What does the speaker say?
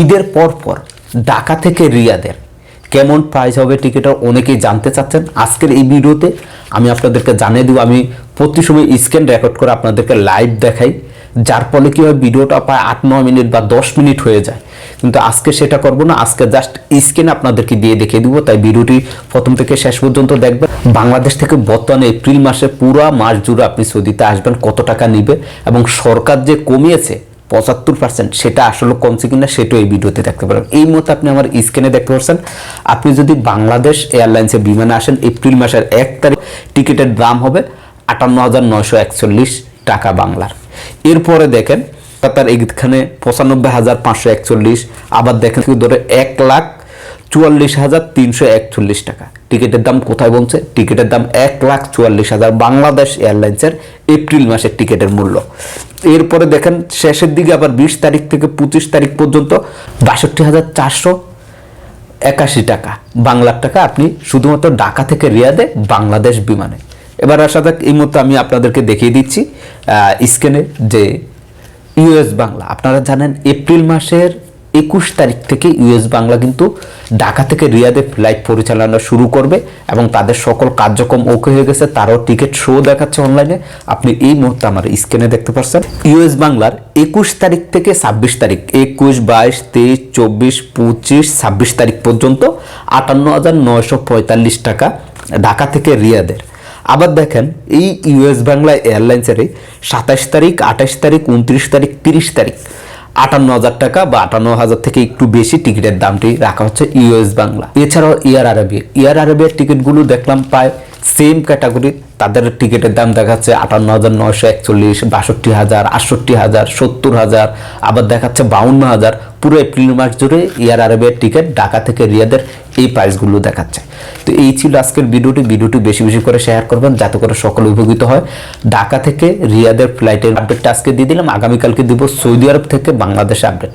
ঈদের পর পর ঢাকা থেকে রিয়াদের। কেমন প্রাইস হবে টিকিটের অনেকেই জানতে চাচ্ছেন। আজকের এই ভিডিওতে আমি আপনাদেরকে জানিয়ে দিব, আমি প্রতি সময় স্ক্যান রেকর্ড করে আপনাদেরকে লাইভ দেখাই। যার ফলে কি হয়, ভিডিওটা প্রায় আট, নয় মিনিট বা দশ মিনিট হয়ে যায়। কিন্তু আজকে সেটা করব না, আজকে জাস্ট স্ক্যান আপনাদেরকে দিয়ে দেখিয়ে দিব। তাই ভিডিওটি প্রথম থেকে শেষ পর্যন্ত দেখবেন। বাংলাদেশ থেকে বর্তমানে এপ্রিল মাসে পুরো মাস জুড়ে আপনি সৌদিতে আসবেন, কত টাকা নিবে এবং সরকার যে কমিয়েছে পঁচাত্তর পার্সেন্ট সেটা আসলে কমছে কিনা সেটাও এই ভিডিওতে দেখতে পারেন এই মুহূর্তে আপনি আমার স্ক্রিনে দেখতে পাচ্ছেন, আপনি যদি বাংলাদেশ এয়ারলাইন্সের বিমানে আসেন, এপ্রিল মাসের এক তারিখ টিকিটের দাম হবে আটান্ন হাজার নয়শো একচল্লিশ টাকা বাংলার। এরপরে দেখেন তার এইখানে পঁচানব্বই হাজার পাঁচশো একচল্লিশ, আবার দেখেন ধরে এক লাখ চুয়াল্লিশ হাজার তিনশো একচল্লিশ টাকা। টিকিটের দাম কোথায় বলছে? টিকিটের দাম এক লাখ চুয়াল্লিশ হাজার বাংলাদেশ এয়ারলাইন্সের এপ্রিল মাসের টিকিটের মূল্য। এরপরে দেখেন, শেষের দিকে আবার বিশ তারিখ থেকে পঁচিশ তারিখ পর্যন্ত বাষট্টি হাজার চারশো একাশি টাকা, বাংলার টাকা আপনি শুধুমাত্র ঢাকা থেকে রিয়াদে বাংলাদেশ বিমানে। এবার আসা যাক, এই মুহূর্তে আমি আপনাদেরকে দেখিয়ে দিচ্ছি স্ক্যানে যে ইউএস বাংলা। আপনারা জানেন, এপ্রিল মাসের একুশ তারিখ থেকে ইউএস বাংলা কিন্তু ঢাকা থেকে রিয়াদে ফ্লাইট পরিচালনা শুরু করবে এবং তাদের সকল কার্যক্রম ওকে হয়ে গেছে। তারও টিকিট শো দেখাচ্ছে অনলাইনে আপনি এই মুহূর্তে আমার স্ক্রিনে দেখতে পাচ্ছেন। ইউএস বাংলার একুশ তারিখ থেকে ছাব্বিশ তারিখ, একুশ, বাইশ, তেইশ, চব্বিশ, পঁচিশ, ছাব্বিশ তারিখ পর্যন্ত আটান্ন হাজার নয়শো পঁয়তাল্লিশ টাকা ঢাকা থেকে রিয়াদের আবার দেখেন, এই ইউএস বাংলা এয়ারলাইন্সের সাতাশ তারিখ আঠাশ তারিখ, উনত্রিশ তারিখ, তিরিশ তারিখ। আটান্ন হাজার টাকা বা আটান্ন হাজার থেকে একটু বেশি টিকিটের দামটি রাখা হচ্ছে ইউএস বাংলা। এছাড়াও এয়ার আরবিয়া। এয়ার আরবিয়ার টিকিটগুলো দেখলাম প্রায় সেম ক্যাটাগরি তাদের টিকিটের দাম দেখাচ্ছে আটান্ন হাজার নয়শো একচল্লিশ, বাষট্টি হাজার, আটষট্টি হাজার, সত্তর হাজার, আবার দেখাচ্ছে বাউন্ন হাজার। পুরো এপ্রিল মাস জুড়ে এয়ার আরবের টিকিট ঢাকা থেকে রিয়াদের এই প্রাইসগুলো দেখাচ্ছে। তো এই ছিল আজকের ভিডিওটি। ভিডিওটি বেশি বেশি করে শেয়ার করবেন যাতে করে সকলে উপকৃত হয়। ঢাকা থেকে রিয়াদের ফ্লাইটের আপডেটটা আজকে দিয়ে দিলাম। আগামীকালকে দিব সৌদি আরব থেকে বাংলাদেশ আপডেট